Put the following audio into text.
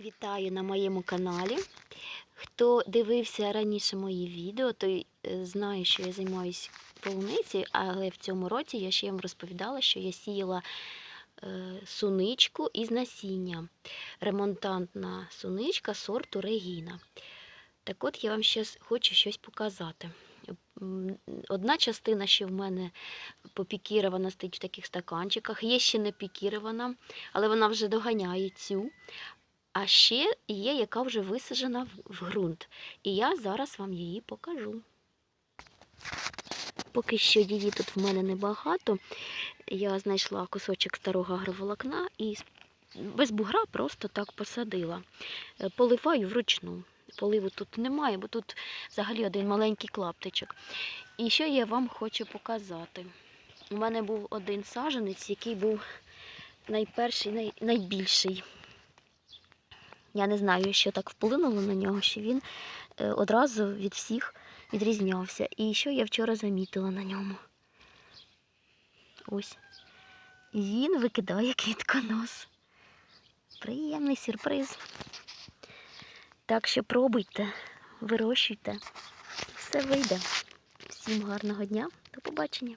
Вітаю на моєму каналі. Хто дивився раніше мої відео, той е, знає, що я займаюся полуницею, але в цьому році я ще вам розповідала, що я сіяла е, суничку із насіння. Ремонтантна суничка сорту Регіна. Так от я вам ще хочу щось показати. Одна частина ще в мене попікірована стоїть в таких стаканчиках, є ще не пікірована, але вона вже доганяє цю. А ще є, яка вже висаджена в- ґрунт. І я зараз вам її покажу. Поки що її тут в мене небагато. Я знайшла кусочок старого агроволокна і без бугра просто так посадила. Е, Поливаю вручну. Поливу тут немає, бо тут взагалі один маленький клаптичок. І що я вам хочу показати? У мене був один саженець, який був найперший, най, найбільший. Я не знаю, що так вплинуло на нього, що він е, одразу від всіх відрізнявся. І що я вчора замітила на ньому? Ось. Він викидає квітконос. Приємний сюрприз. Так що пробуйте, вирощуйте. Все вийде. Всім гарного дня. До побачення.